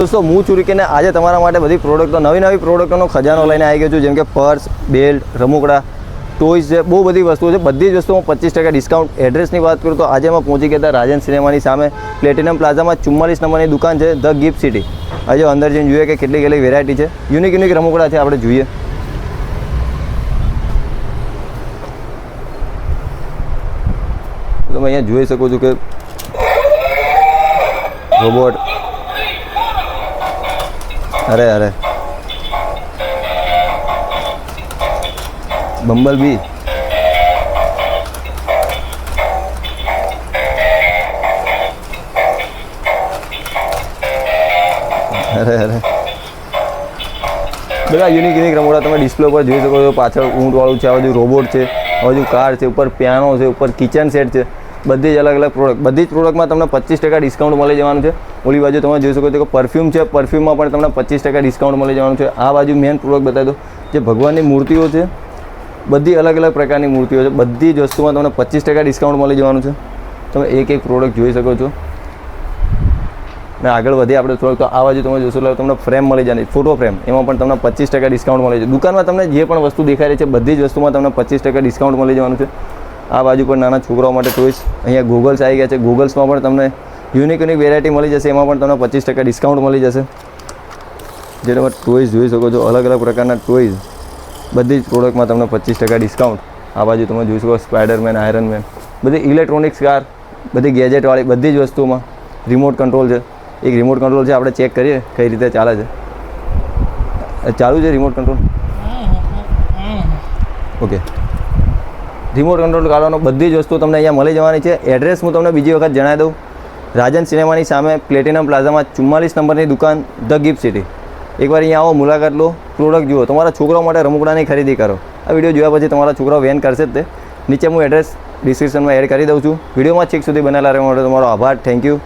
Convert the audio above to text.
દોસ્તો, હું કે આજે તમારા માટે બધી પ્રોડક્ટો નવી નવી પ્રોડક્ટોનો ખજાનો લઈને આવી ગયો છું, જેમ કે પર્સ, બેલ્ટ, રમકડા ટોયઝ છે, બહુ બધી વસ્તુઓ છે. બધી જ વસ્તુમાં પચીસ ટકા ડિસ્કાઉન્ટ એડ્રેસની વાત કરું તો આજે અમે પહોંચી ગયા રાજન સિનેમાની સામે. પ્લેટિનમ પ્લાઝામાં ચુમ્માલીસ નંબરની દુકાન છે ધ ગિફ્ટ સિટી આજે અંદર જઈને જોઈએ કે કેટલી કેટલી વેરાયટી છે. યુનિક યુનિક રમકડા છે, આપણે જોઈએ. તમે અહીંયા જોઈ શકો છો કે રોબોટ અરે અરે. બંબલ બી અરે અરે. બધા યુનિક યુનિક રમકડા તમે ડિસ્પ્લે ઉપર જોઈ શકો છો. પાછળ ઊંટવાળું છે, આ બાજુ રોબોટ છે, આ બાજુ કાર છે, ઉપર પિયાનો છે, ઉપર કિચન સેટ છે. બધી જ અલગ અલગ પ્રોડક્ટ બધી જ પ્રોડક્ટમાં તમને પચીસ ટકા ડિસ્કાઉન્ટ મળી જવાનું છે. ઓલી બાજુ તમે જોઈ શકો છો કે પરફ્યુમ છે પરફ્યુમમાં પણ તમને પચીસ ટકા ડિસ્કાઉન્ટ મળી જવાનું છે. આ બાજુ મેન પ્રોડક્ટ બતાવી દો જે ભગવાનની મૂર્તિઓ છે, બધી અલગ અલગ પ્રકારની મૂર્તિઓ છે. બધી જ વસ્તુમાં તમને પચીસ ટકા ડિસ્કાઉન્ટ મળી જવાનું છે. તમે એક એક પ્રોડક્ટ જોઈ શકો છો. ને આગળ વધીએ આપણે થોડુંક. તો આ બાજુ તમે જોશો એટલે તમને ફ્રેમ મળી જાય ફોટો ફ્રેમ એમાં પણ તમને પચીસ ટકા ડિસ્કાઉન્ટ મળી જાય. દુકાનમાં તમને જે પણ વસ્તુ દેખાઈ રહી છે, બધી જ વસ્તુમાં તમને પચીસ ટકા ડિસ્કાઉન્ટ મળી જવાનું છે. આ બાજુ પણ નાના છોકરાઓ માટે ટોઈસ અહીંયા ગૂગલ્સ આવી ગયા છે. ગૂગલ્સમાં પણ તમને યુનિક યુનિક વેરાયટી મળી જશે. એમાં પણ તમને પચીસ ટકા ડિસ્કાઉન્ટ મળી જશે. જે તમે ટોયઝ જોઈ શકો છો અલગ અલગ પ્રકારના ટોયઝ બધી જ પ્રોડક્ટમાં તમને પચીસ ટકા ડિસ્કાઉન્ટ આ બાજુ તમે જોઈ શકો સ્પાઈડરમેન આયરનમેન બધી ઇલેક્ટ્રોનિક્સ કાર બધી ગેજેટવાળી બધી જ વસ્તુમાં રિમોટ કંટ્રોલ છે. એક રિમોટ કંટ્રોલ છે, આપણે ચેક કરીએ કઈ રીતે ચાલે છે. ચાલુ છે remote control okay. Remote control કાઢવાનો બધી જ વસ્તુ તમને અહીંયા મળી જવાની છે. એડ્રેસ હું તમને બીજી વખત જણાવી દઉં. રાજન સિનેમાની સામે પ્લેટિનમ પ્લાઝામાં ચુમ્માલીસ નંબરની દુકાન ધ ગિફ્ટ સિટી. એકવાર અહીંયા આવો, મુલાકાત લો, પ્રોડક્ટ જુઓ. તમારા છોકરાઓ માટે રમકડાની ખરીદી કરો. આ વીડિયો જોયા પછી તમારા છોકરાઓ વેન કરશે જ તે. નીચે હું એડ્રેસ ડિસ્ક્રિપ્શનમાં એડ કરી દઉં છું. વિડીયોમાં છેક સુધી બનેલા રહેવા માટે તમારો આભાર. Thank you